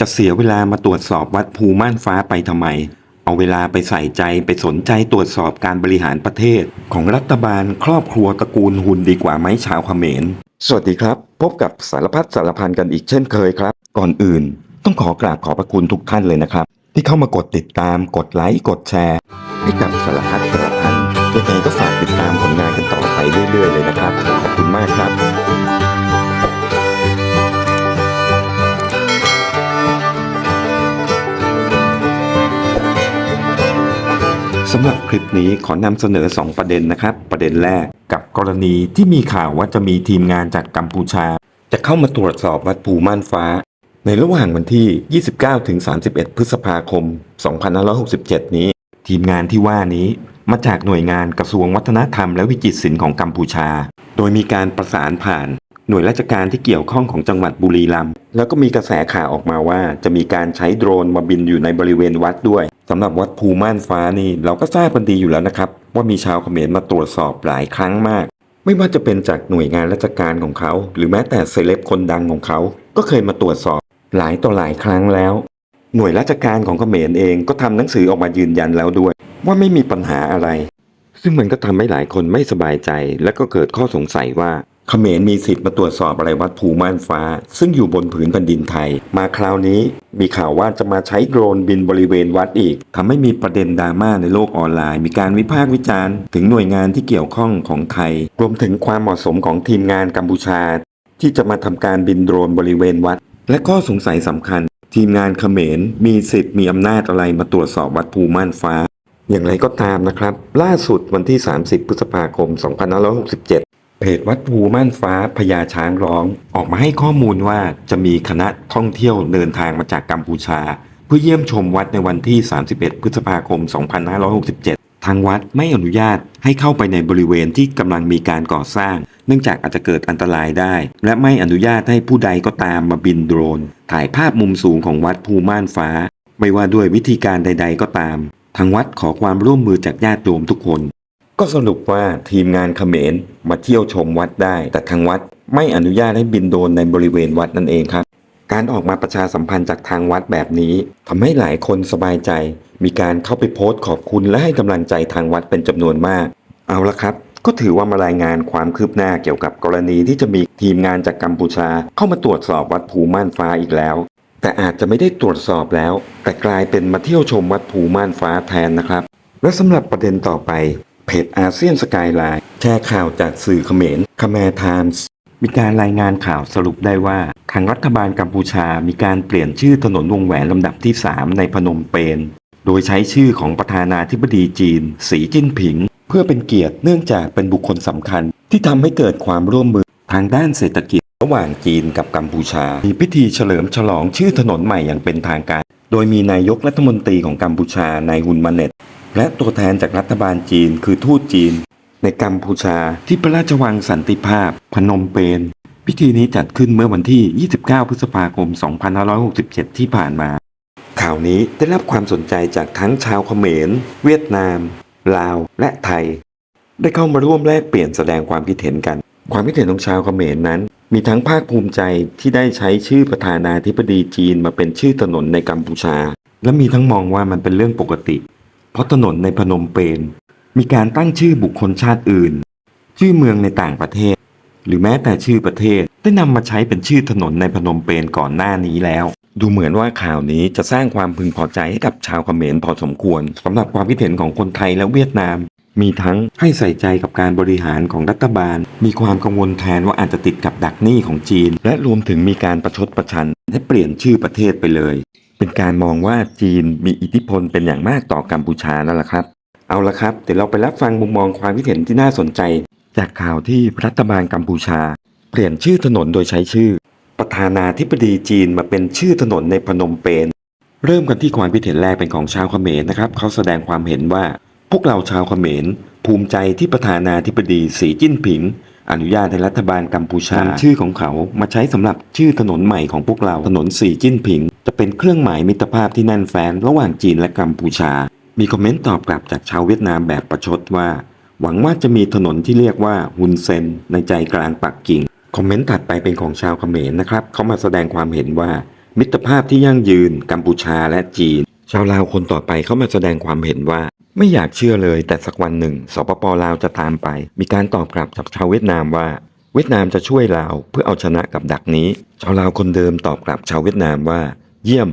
จะเสียเวลามาตรวจสอบวัดภูม่านฟ้าไปทำไม เอาเวลาไปใส่ใจไปสนใจตรวจสอบการบริหารประเทศ ของรัฐบาลครอบครัวตระกูลหุ่นดีกว่าไหมชาวเขมร สวัสดีครับ พบกับสารพัดสารพันกันอีกเช่นเคยครับ ก่อนอื่น ต้องขอกราบขอบพระคุณทุกท่านเลยนะครับ ที่เข้ามากดติดตามกดไลค์กดแชร์ให้กับสารพัดสารพันยังไงก็ฝากติดตามผลงานกันต่อไปเรื่อยๆเลยนะครับขอบคุณมากครับำหรับคลิปนี้ขอนำเสนอ 2 ประเด็นนะครับ ประเด็นแรกกับกรณีที่มีข่าวว่าจะมีทีมงานจากกัมพูชา จะเข้ามาตรวจสอบวัดภูม่านฟ้า ในระหว่างวันที่ 29 ถึง 31 พฤษภาคม 2567 นี้ ทีมงานที่ว่านี้มาจากหน่วยงานกระทรวงวัฒนธรรมและวิจิตรศิลป์ของกัมพูชา โดยมีการประสานผ่าน หน่วยราชการที่เกี่ยวข้องของจังหวัดบุรีรัมย์แล้วก็มีกระแสข่าวออกมาว่าจะมีการใช้โดรนมาบินอยู่ในบริเวณวัดด้วย สำหรับวัดภูม่านฟ้านี่เราก็ทราบกันดีอยู่แล้วนะครับ ว่ามีชาวเขมรมาตรวจสอบหลายครั้งมาก ไม่ว่าจะเป็นจากหน่วยงานราชการของเขา หรือแม้แต่เซเลบคนดังของเขา ก็เคยมาตรวจสอบหลายต่อหลายครั้งแล้ว หน่วยราชการของเขมรเองก็ทำหนังสือออกมายืนยันแล้วด้วย ว่าไม่มีปัญหาอะไร ซึ่งมันก็ทำให้หลายคนไม่สบายใจ และก็เกิดข้อสงสัยว่า เขมรมีสิทธิ์มาตรวจสอบอะไรวัดภูม่านฟ้า ซึ่งอยู่บนผืนแผ่นดินไทย มาคราวนี้มีข่าวว่าจะมาใช้โดรนบินบริเวณวัดอีกทำให้มีประเด็นดราม่าในโลกออนไลน์ มีการวิพากษ์วิจารณ์ ถึงหน่วยงานที่เกี่ยวข้องของไทย รวมถึงความเหมาะสมของทีมงานกัมพูชา ที่จะมาทำการบินโดรนบริเวณวัด และข้อสงสัยสำคัญ ทีมงานเขมรมีสิทธิ์มีอำนาจอะไรมาตรวจสอบวัดภูม่านฟ้า อย่างไรก็ตามนะครับ ล่าสุดวันที่ 30 พฤษภาคม 2567 เพจวัดภูม่านฟ้าพญาช้างร้อง ออกมาให้ข้อมูลว่าจะมีคณะท่องเที่ยวเดินทางมาจากกัมพูชา เพื่อเยี่ยมชมวัดในวันที่ 31 พฤษภาคม 2567 ทางวัดไม่อนุญาตให้เข้าไปในบริเวณที่กำลังมีการก่อสร้าง เนื่องจากอาจจะเกิดอันตรายได้ และไม่อนุญาตให้ผู้ใดก็ตามมาบินโดรน ถ่ายภาพมุมสูงของวัดภูม่านฟ้า ไม่ว่าด้วยวิธีการใด ๆ ก็ตาม ทางวัดขอความร่วมมือจากญาติโยมทุกคน ก็สรุปว่าทีมงานเขมรมาเที่ยวชมวัดได้ แต่ทางวัดไม่อนุญาตให้บินโดรนในบริเวณวัดนั่นเองครับ การออกมาประชาสัมพันธ์จากทางวัดแบบนี้ทำให้หลายคนสบายใจ มีการเข้าไปโพสต์ขอบคุณและให้กำลังใจทางวัดเป็นจำนวนมาก เอาละครับ ก็ถือว่ามารายงานความคืบหน้าเกี่ยวกับกรณีที่จะมีทีมงานจากกัมพูชา เข้ามาตรวจสอบวัดภูม่านฟ้าอีกแล้ว แต่อาจจะไม่ได้ตรวจสอบแล้ว แต่กลายเป็นมาเที่ยวชมวัดภูม่านฟ้าแทนนะครับ และสำหรับประเด็นต่อไป เพจอาเซียนสกายไลน์แชร์ข่าวจากสื่อเขมรคแมร์ไทมส์มีการรายงานข่าวสรุปได้ว่า ทางรัฐบาลกัมพูชามีการเปลี่ยนชื่อถนนวงแหวนลำดับที่ 3 ในพนมเปญโดยใช้ชื่อของประธานาธิบดีจีน สีจิ้นผิง เพื่อเป็นเกียรติเนื่องจากเป็นบุคคลสำคัญ ที่ทำให้เกิดความร่วมมือทางด้านเศรษฐกิจ ระหว่างจีนกับกัมพูชา มีพิธีเฉลิมฉลองชื่อถนนใหม่อย่างเป็นทางการ โดยมีนายกรัฐมนตรีของกัมพูชานายฮุนมาเน็ต และตัวแทนจากรัฐบาลจีนคือทูตจีน ในกัมพูชาที่พระราชวังสันติภาพ พนมเปญพิธีนี้จัดขึ้นเมื่อวันที่ 29 พฤษภาคม 2567 ที่ผ่านมา ข่าวนี้ได้รับความสนใจจากทั้งชาวเขมร เวียดนาม ลาว และไทย ได้เข้ามาร่วมแลกเปลี่ยนแสดงความคิดเห็นกัน ความคิดเห็นของชาวเขมรนั้น มีทั้งภาคภูมิใจที่ได้ใช้ชื่อประธานาธิบดีจีนมาเป็นชื่อถนนในกัมพูชา และมีทั้งมองว่ามันเป็นเรื่องปกติ เพราะถนนในพนมเปญมีการตั้งชื่อบุคคลชาติอื่น ชื่อเมืองในต่างประเทศ หรือแม้แต่ชื่อประเทศได้นำมาใช้เป็นชื่อถนนในพนมเปญก่อนหน้านี้แล้ว ดูเหมือนว่าข่าวนี้จะสร้างความพึงพอใจให้กับชาวเขมรพอสมควรสำหรับความคิดเห็นของคนไทยและเวียดนาม มีทั้งให้ใส่ใจกับการบริหารของรัฐบาล มีความกังวลแทนว่าอาจจะติดกับดักหนี้ของจีน และรวมถึงมีการประชดประชันให้เปลี่ยนชื่อประเทศไปเลย เป็นการมองว่าจีนมีอิทธิพลเป็นอย่างมากต่อกัมพูชานั่นแหละครับ เอาละครับเดี๋ยวเราไปรับฟังมุมมองความคิดเห็นที่น่าสนใจ จากข่าวที่รัฐบาลกัมพูชา เปลี่ยนชื่อถนนโดยใช้ชื่อ ประธานาธิบดีจีนมาเป็นชื่อถนนในพนมเปญเริ่มกันที่ความคิดเห็นแรกเป็นของชาวเขมรนะครับเขาแสดงความเห็นว่า พวกเราชาวเขมรภูมิใจที่ประธานาธิบดีสีจิ้นผิง อนุญาตให้รัฐบาลกัมพูชานำชื่อของเขามาใช้สำหรับชื่อถนนใหม่ของพวกเราถนนสีจิ้นผิง จะเป็นเครื่องหมายมิตรภาพที่แน่นแฟ้นระหว่างจีนและกัมพูชา มีคอมเมนต์ตอบกลับจากชาวเวียดนามแบบประชดว่า หวังว่าจะมีถนนที่เรียกว่าฮุนเซนในใจกลางปักกิ่งคอมเมนต์ถัดไปเป็นของชาวเขมรนะครับเขามาแสดงความเห็นว่า มิตรภาพที่ยั่งยืนกัมพูชาและจีน ชาวลาวคนต่อไปเขามาแสดงความเห็นว่า ไม่อยากเชื่อเลยแต่สักวันหนึ่งสปปลาวจะตามไป มีการตอบกลับจากชาวเวียดนามว่า เวียดนามจะช่วยลาวเพื่อเอาชนะกับดักนี้ ชาวลาวคนเดิมตอบกลับชาวเวียดนามว่า เยี่ยม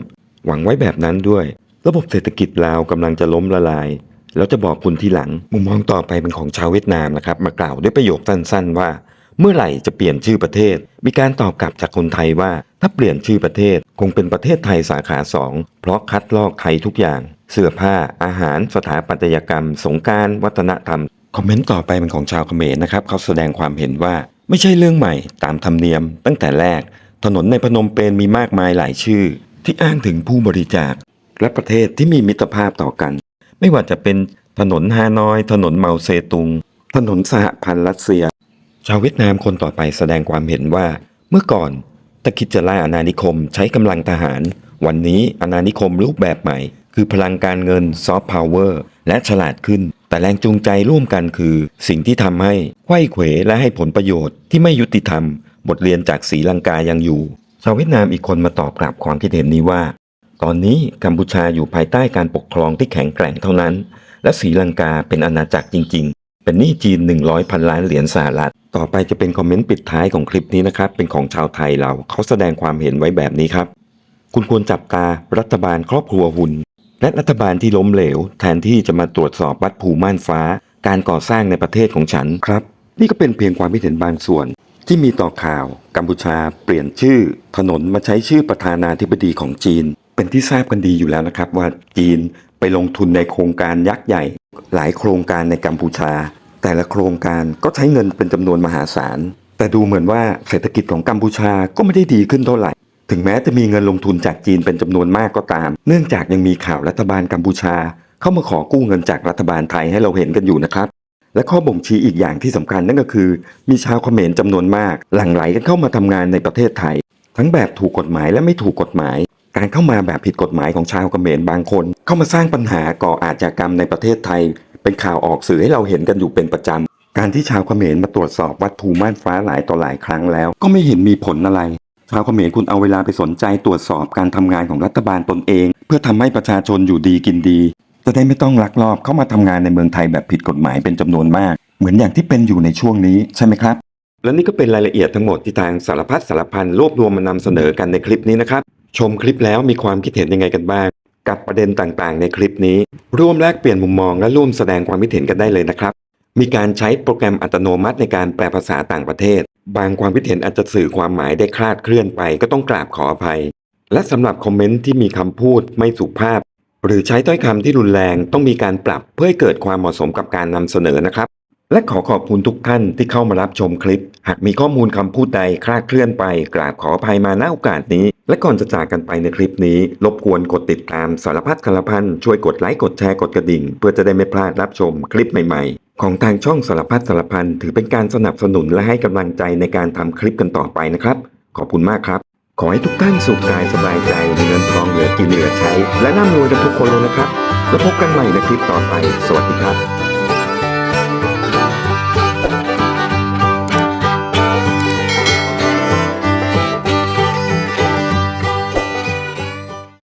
หวังไว้แบบนั้นด้วย ระบบเศรษฐกิจลาวกำลังจะล้มละลาย แล้วจะบอกคุณทีหลัง มุมมองต่อไปเป็นของชาวเวียดนามนะครับ มากล่าวด้วยประโยคสั้นๆ ว่า เมื่อไหร่จะเปลี่ยนชื่อประเทศ มีการตอบกลับจากคนไทยว่า ถ้าเปลี่ยนชื่อประเทศคงเป็นประเทศไทยสาขาสองเพราะคัดลอกไทยทุกอย่าง เสื้อผ้าอาหารสถาปัตยกรรม สงการวัฒนธรรม คอมเมนต์ต่อไปเป็นของชาวเขมรนะครับ เขาแสดงความเห็นว่าไม่ใช่เรื่องใหม่ตามธรรมเนียม ตั้งแต่แรก ถนนในพนมเปญมีมากมายหลายชื่อ ที่อ้างถึงผู้บริจาค และประเทศที่มีมิตรภาพต่อกัน ไม่ว่าจะเป็นถนนฮานอย ถนนเมาเซตุง ถนนสหพันธ์รัสเซีย ชาวเวียดนามคนต่อไปแสดงความเห็นว่า เมื่อก่อนถ้าคิดจะล่อาณานิคมใช้กำลังทหาร วันนี้อาณานิคมรูปแบบใหม่ คือพลังการเงินซอฟต์พาวเวอร์และฉลาดขึ้น แต่แรงจูงใจร่วมกันคือ สิ่งที่ทำให้ไขว้เขวและให้ผลประโยชน์ที่ไม่ยุติธรรม บทเรียนจากศรีลังกายังอยู่ ชาวเวียดนามอีกคนมาตอบกลับความคิดเห็นนี้ว่า ตอนนี้กัมพูชาอยู่ภายใต้การปกครองที่แข็งแกร่งเท่านั้น และศรีลังกาเป็นอาณาจักรจริง ๆ เป็นหนี้จีน 100พันล้านเหรียญสหรัฐต่อไปจะเป็นคอมเมนต์ปิดท้ายของคลิปนี้นะครับเป็นของชาวไทยเราเขาแสดงความเห็นไว้แบบนี้ครับ คุณควรจับตารัฐบาลครอบครัวหุ่น และรัฐบาลที่ล้มเหลว แทนที่จะมาตรวจสอบวัดภูม่านฟ้า การก่อสร้างในประเทศของฉันครับ นี่ก็เป็นเพียงความคิดเห็นบางส่วน ที่มีต่อข่าว กัมพูชา เปลี่ยนชื่อ ถนนมาใช้ชื่อประธานาธิบดีของจีน เป็นที่ทราบกันดีอยู่แล้วนะครับ ว่าจีนไปลงทุนในโครงการยักษ์ใหญ่ หลายโครงการในกัมพูชา แต่ละโครงการก็ใช้เงินเป็นจำนวนมหาศาลแต่ดูเหมือนว่าเศรษฐกิจของกัมพูชาก็ไม่ได้ดีขึ้นเท่าไหร่ ถึงแม้จะมีเงินลงทุนจากจีนเป็นจำนวนมากก็ตาม เนื่องจากยังมีข่าวรัฐบาลกัมพูชา เข้ามาขอกู้เงินจากรัฐบาลไทยให้เราเห็นกันอยู่นะครับ และข้อบ่งชี้อีกอย่างที่สำคัญนั่นก็คือ มีชาวเขมรจำนวนมาก หลั่งไหลกันเข้ามาทำงานในประเทศไทย ทั้งแบบถูกกฎหมายและไม่ถูกกฎหมาย การเข้ามาแบบผิดกฎหมายของชาวเขมรบางคน เข้ามาสร้างปัญหาก่ออาชญากรรมในประเทศไทย เป็นข่าวออกสื่อให้เราเห็นกันอยู่เป็นประจำการที่ชาวเขมรมาตรวจสอบวัดภูม่านฟ้าหลายต่อหลายครั้งแล้ว ก็ไม่เห็นมีผลอะไร ชาวเขมรคุณเอาเวลาไปสนใจตรวจสอบการทำงานของรัฐบาลตนเอง เพื่อทำให้ประชาชนอยู่ดีกินดี จะได้ไม่ต้องลักลอบเข้ามาทำงานในเมืองไทยแบบผิดกฎหมายเป็นจำนวนมาก เหมือนอย่างที่เป็นอยู่ในช่วงนี้ใช่ไหมครับ และนี่ก็เป็นรายละเอียดทั้งหมดที่ทางสารพัดสารพันรวบรวมมานำเสนอกันในคลิปนี้นะครับ ชมคลิปแล้วมีความคิดเห็นยังไงกันบ้าง กับประเด็นต่างๆ ในคลิปนี้ ร่วมแลกเปลี่ยนมุมมองและร่วมแสดงความคิดเห็นกันได้เลยนะครับ มีการใช้โปรแกรมอัตโนมัติในการแปลภาษาต่างประเทศ บางความคิดเห็นอาจจะสื่อความหมายได้คลาดเคลื่อนไปก็ต้องกราบขออภัย และสำหรับคอมเมนต์ที่มีคำพูดไม่สุภาพ หรือใช้ถ้อยคำที่รุนแรงต้องมีการปรับเพื่อให้เกิดความเหมาะสมกับการนำเสนอนะครับ และขอขอบคุณทุกท่านที่เข้ามารับชมคลิป หากมีข้อมูลคำพูดใดคลาดเคลื่อนไป กราบขออภัยมาณโอกาสนี้ และก่อนจะจากกันไปในคลิปนี้ รบกวนกดติดตามสารพัดคารพันช่วยกดไลค์กดแชร์กดกระดิ่ง เพื่อจะได้ไม่พลาดรับชมคลิปใหม่ๆ ของทางช่องสารพัดสารพันถือเป็นการสนับสนุนและให้กำลังใจในการทำคลิปกันต่อไปนะครับ ขอบคุณมากครับ ขอให้ทุกท่านสุขกายสบายใจมีเงินทองเหลือกินเหลือใช้ และร่ำรวยกันทุกคนเลยนะครับ แล้วพบกันใหม่ในคลิปต่อไป สวัสดีครับ